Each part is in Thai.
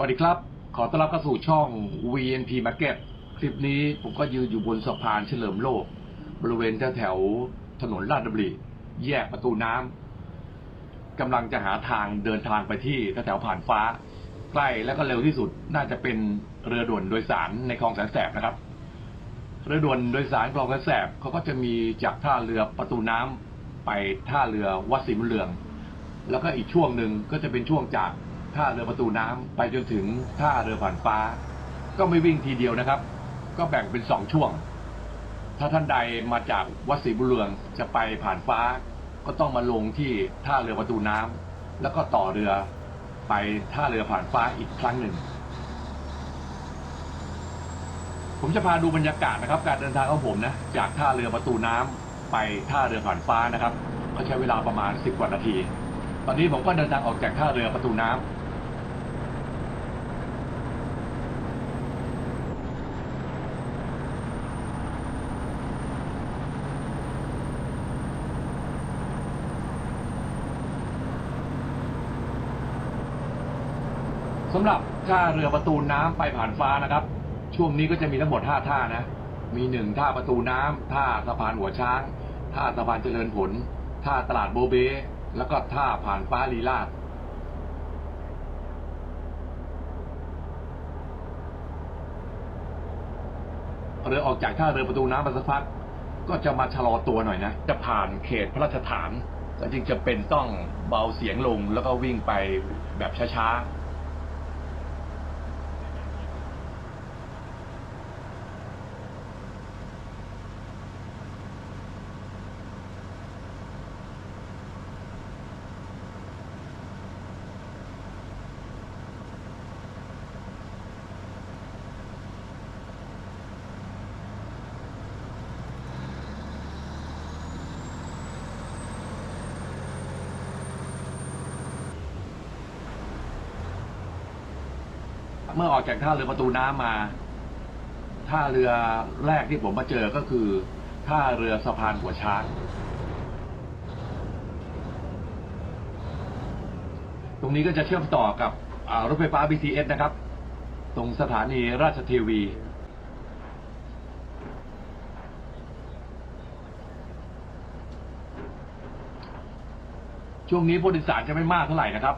วัสดีครับ ขอต้อนรับเข้าสู่ช่อง VNP Market คลิปนี้ผมก็ยืนอยู่บนสะพานเฉลิมโลก บริเวณแถวแถวถนนลาดดำริแยกประตูน้ำกำลังจะหาทางเดินทางไปที่แถวแถวผ่านฟ้า ใกล้และก็เร็วที่สุดน่าจะเป็นเรือด่วนโดยสารในคลองแสนแสบนะครับ เรือด่วนโดยสารคลองแสนแสบเขาก็จะมีจากท่าเรือประตูน้ำไปท่าเรือวัดศรีมเรือง แล้วก็อีกช่วงหนึ่งก็จะเป็นช่วงจาก ท่าเรือประตูน้ำไปจนถึงท่าเรือผ่านฟ้า ก็ไม่วิ่งทีเดียวนะครับ ก็แบ่งเป็นสองช่วง ถ้าท่านใดมาจากวัดศรีบุเรืองจะไปผ่านฟ้า ก็ต้องมาลงที่ท่าเรือประตูน้ำแล้วก็ต่อเรือไปท่าเรือผ่านฟ้าอีกครั้งหนึ่ง ผมจะพาดูบรรยากาศนะครับ การเดินทางของผมนะจากท่าเรือประตูน้ำไปท่าเรือผ่านฟ้านะครับ ก็ใช้เวลาประมาณ 10 กว่านาที ตอนนี้ผมก็เดินทางออกจากท่าเรือประตูน้ำำหรับท่าเรือประตูน้ำไปผ่านฟ้านะครับ ช่วงนี้ก็จะมีทั้งหมดห้าท่านะ มีหนึ่งท่าประตูน้ำท่าสะพานหัวช้างท่าสะพานเจริญผลท่าตลาดโบเบ แล้วก็ท่าผ่านฟ้าลีลาดเรือออกจากท่าเรือประตูน้ำมาสักพัก ก็จะมาชะลอตัวหน่อยนะ จะผ่านเขตพระราชฐาน ก็จึงจะเป็นต้องเบาเสียงลงแล้วก็วิ่งไปแบบช้าๆ เมื่อออกจากท่าเรือประตูน้ำมาท่าเรือแรกที่ผมมาเจอก็คือท่าเรือสะพานหัวช้างตรงนี้ก็จะเชื่อมต่อกับรถไฟฟ้า BTS นะครับ ตรงสถานีราชเทวี ช่วงนี้ผู้โดยสารจะไม่มากเท่าไหร่นะครับ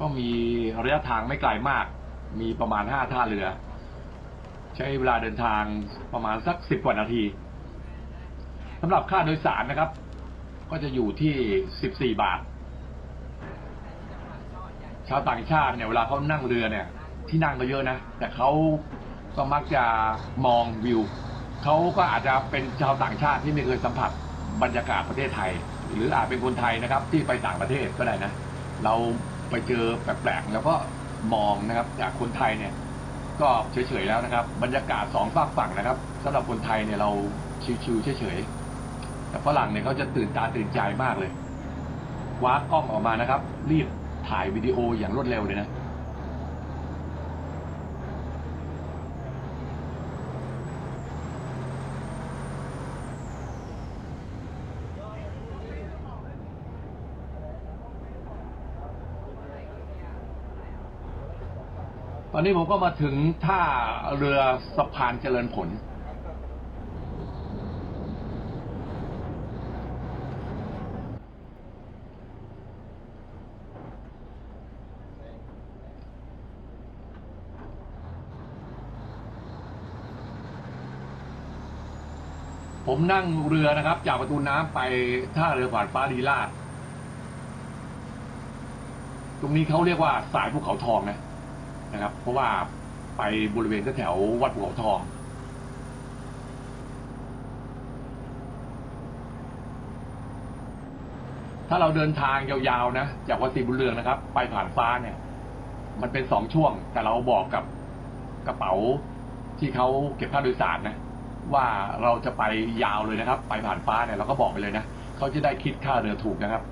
ก็มีระยะทางไม่ไกลมาก มีประมาณห้าท่าเรือ ใช้เวลาเดินทางประมาณสักสิบกว่านาทีสำหรับค่าโดยสารนะครับ ก็จะอยู่ที่สิบสี่บาท ชาวต่างชาติเนี่ยเวลาเขานั่งเรือเนี่ย ที่นั่งก็เยอะนะ แต่เขาก็มักจะมองวิวเขาก็อาจจะเป็นชาวต่างชาติที่ไม่เคยสัมผัสบรรยากาศประเทศไทย หรืออาจเป็นคนไทยนะครับ ที่ไปต่างประเทศก็ได้นะ เราไปเจอแปลกๆแล้วก็ มองนะครับจากคนไทยเนี่ยก็เฉยๆแล้วนะครับ บรรยากาศสองฝากฝั่งนะครับสำหรับคนไทยเนี่ยเราชิวๆเฉยๆแต่ฝรั่งเนี่ยเขาจะตื่นตาตื่นใจมากเลยคว้ากล้องออกมานะครับ รีบถ่ายวิดีโออย่างรวดเร็วเลยนะ อนนี้ผมก็มาถึงท่าเรือสะพานเจริญผล ผมนั่งเรือนะครับ จากประตูน้ำไปท่าเรือผ่านฟ้าลีลาด ตรงนี้เขาเรียกว่าสายภูเขาทองนะ นะครับ เพราะว่าไปบริเวณแถววัดภูเขาทองถ้าเราเดินทางยาวๆนะจากวัดศรีบุญเรืองนะครับ ไปผ่านฟ้าเนี่ย มันเป็นสองช่วง แต่เราบอกกับกระเป๋าที่เขาเก็บค่าโดยสารนะ ว่าเราจะไปยาวเลยนะครับ ไปผ่านฟ้าเนี่ยเราก็บอกไปเลยนะเขาจะได้คิดค่าเรือถูกนะครับ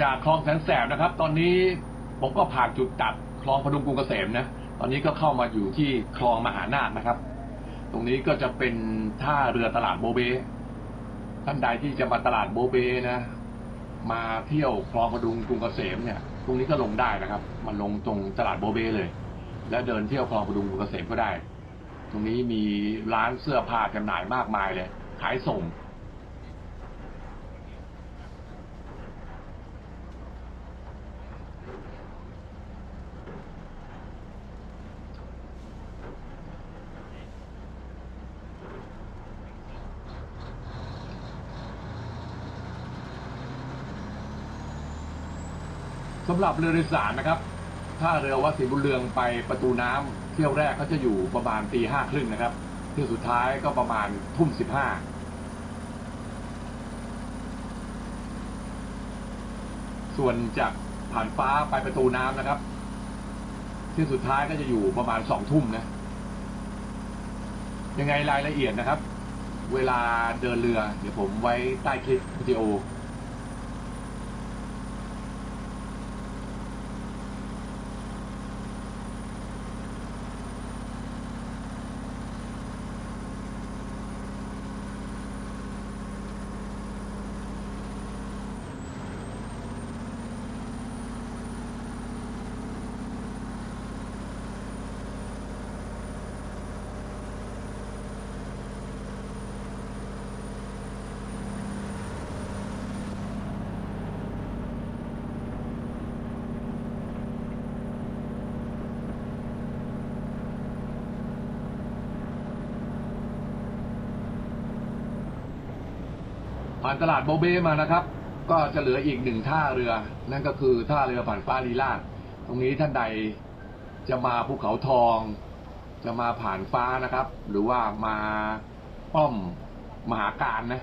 จากคลองแสนแสบนะครับ ตอนนี้ผมก็ผ่านจุดตัดคลองพดุงกรุงเกษมนะ ตอนนี้ก็เข้ามาอยู่ที่คลองมหานาคนะครับ ตรงนี้ก็จะเป็นท่าเรือตลาดโบเบ ท่านใดที่จะมาตลาดโบเบนะ มาเที่ยวคลองพดุงกรุงเกษมเนี่ย ตรงนี้ก็ลงได้นะครับ มาลงตรงตลาดโบเบเลย แล้วเดินเที่ยวคลองพดุงกรุงเกษมก็ได้ ตรงนี้มีร้านเสื้อผ้าจำหน่ายมากมายเลย ขายส่ง สำหรับเรือโดยสารนะครับถ้าเรือวัดศรีบุญเรืองไปประตูน้ำเที่ยวแรกก็จะอยู่ประมาณตีห้าครึ่งนะครับเที่ยวสุดท้ายก็ประมาณทุ่มสิบห้าส่วนจากผ่านฟ้าไปประตูน้ำนะครับ เที่ยวสุดท้ายก็จะอยู่ประมาณสองทุ่มนะยังไงรายละเอียดนะครับ เวลาเดินเรือ เดี๋ยวผมไว้ใต้คลิปวิดีโอานตลาดโบเบ้มานะครับ ก็จะเหลืออีกหนึ่งท่าเรือ นั่นก็คือท่าเรือผ่านฟ้าลีลาดตรงนี้ท่านใดจะมาภูเขาทอง จะมาผ่านฟ้านะครับ หรือว่ามาป้อมมหาการนะ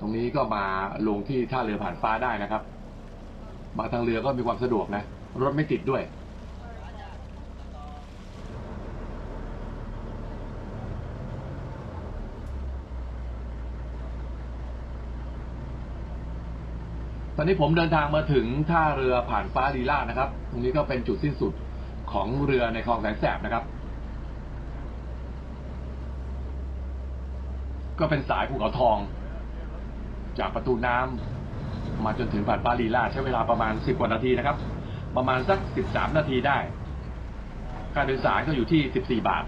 ตรงนี้ก็มาลงที่ท่าเรือผ่านฟ้าได้นะครับ มาทางเรือก็มีความสะดวกนะ รถไม่ติดด้วย ตอนนี้ผมเดินทางมาถึงท่าเรือผ่านฟ้าลีลานะครับ ตรงนี้ก็เป็นจุดสิ้นสุดของเรือในคลองแสนแสบนะครับ ก็เป็นสายภูเขาทอง จากประตูน้ำมาจนถึงผ่านฟ้าลีลาใช้เวลาประมาณสิบกว่านาทีนะครับ ประมาณสักสิบสามนาทีได้การโดยสารก็อยู่ที่สิบสี่บาท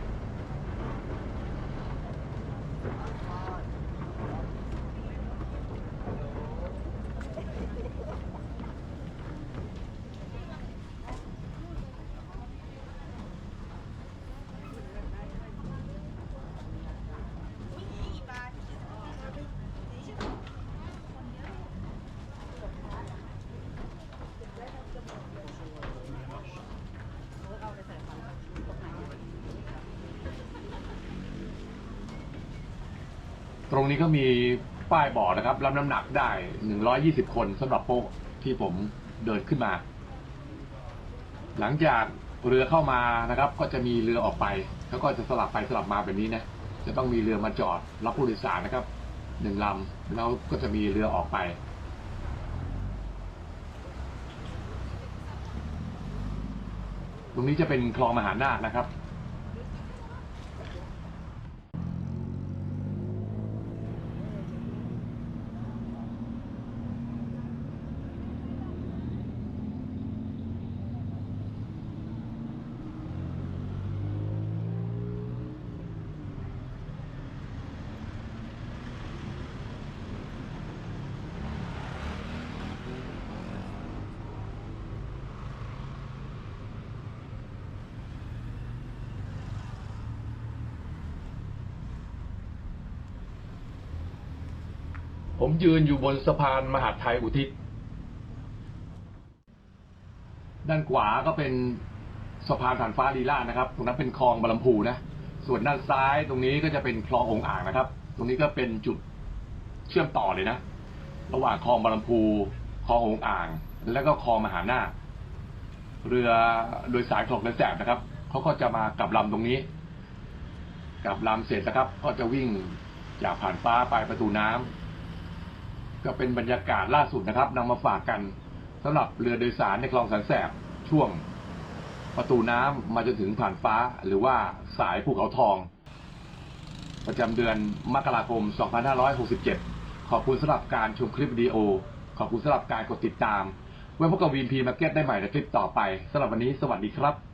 ตรงนี้ก็มีป้ายบอกนะครับ รับน้ำหนักได้ 120 คนสำหรับโป๊ะที่ผมเดินขึ้นมา หลังจากเรือเข้ามานะครับ ก็จะมีเรือออกไป แล้วก็จะสลับไปสลับมาแบบนี้นะ จะต้องมีเรือมาจอดรับผู้โดยสารนะครับหนึ่งลำแล้วก็จะมีเรือออกไปตรงนี้จะเป็นคลองมหานาคนะครับ ผมยืนอยู่บนสะพานมหาดไทยอุทิศ ด้านขวาก็เป็นสะพานผ่านฟ้าลีลานะครับ ตรงนั้นเป็นคลองบาลัมพูนะ ส่วนด้านซ้ายตรงนี้ก็จะเป็นคลององอ่างนะครับ ตรงนี้ก็เป็นจุดเชื่อมต่อเลยนะ ระหว่างคลองบาลัมพู คลององอ่าง แล้วก็คลองมหาหน้า เรือโดยสายคลองกระแสบนะครับเขาก็จะมากลับลำตรงนี้ กลับลำเสร็จนะครับ ก็จะวิ่งจากผ่านฟ้าไปประตูน้ำก็ ก็เป็นบรรยากาศล่าสุดนะครับนำมาฝากกันสำหรับเรือโดยสารในคลองแสนแสบช่วงประตูน้ำมาจนถึงผ่านฟ้า หรือว่าสายภูเขาทอง ประจำเดือนมกราคม 2567 ขอบคุณสำหรับการชมคลิปวิดีโอ ขอบคุณสำหรับการกดติดตามไว้พบกับวีนพีมาร์เก็ตได้ใหม่ในคลิปต่อไปสำหรับวันนี้สวัสดีครับ